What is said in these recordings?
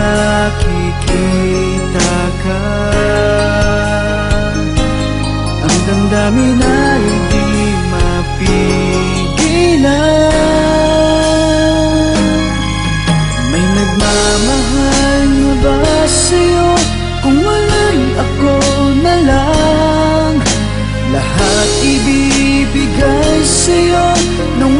makikita ka. Ang damdamin ay di mapigilan. May nagmamahal na ba sa'yo? Kung wala'y ako na lang Lahat ibibigay sa'yo Nang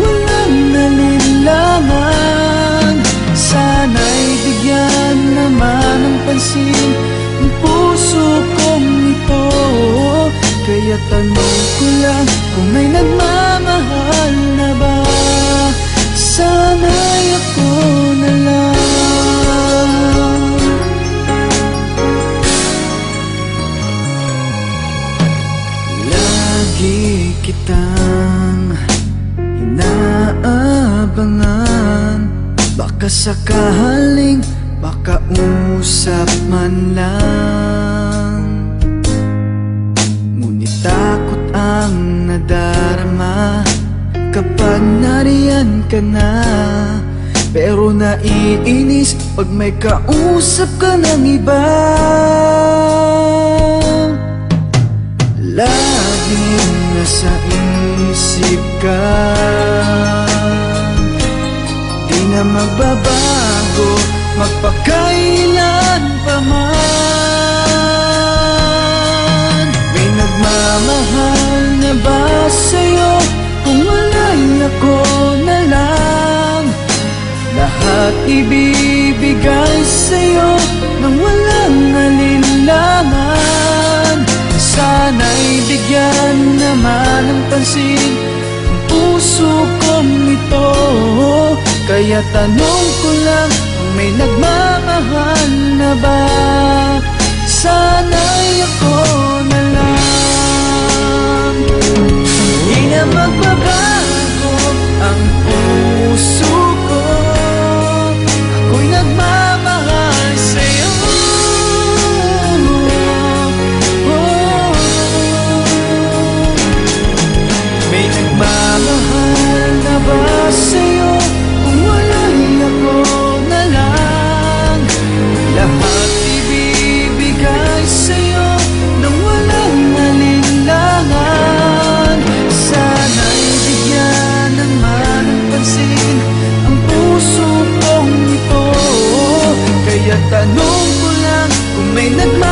Kaya tanong ko lang Kung may nagmamahal na ba. Sana'y ako na lang. Lagi kitang inaabangan. Baka sakaling makausap man lang takot ang nadarama. Kapag nariyan ka na Pero naiinis pag may kausap ka ng iba. Laging nasa isip ka. Di na magbabago Lahat ibibigay sa'yo Nang walang alinlangan Sana'y bigyan naman ng pansin Ang puso kong ito. Kaya tanong ko lang may nagmamahal na ba? Sana'y Tanong ko lang kung may nagmamahal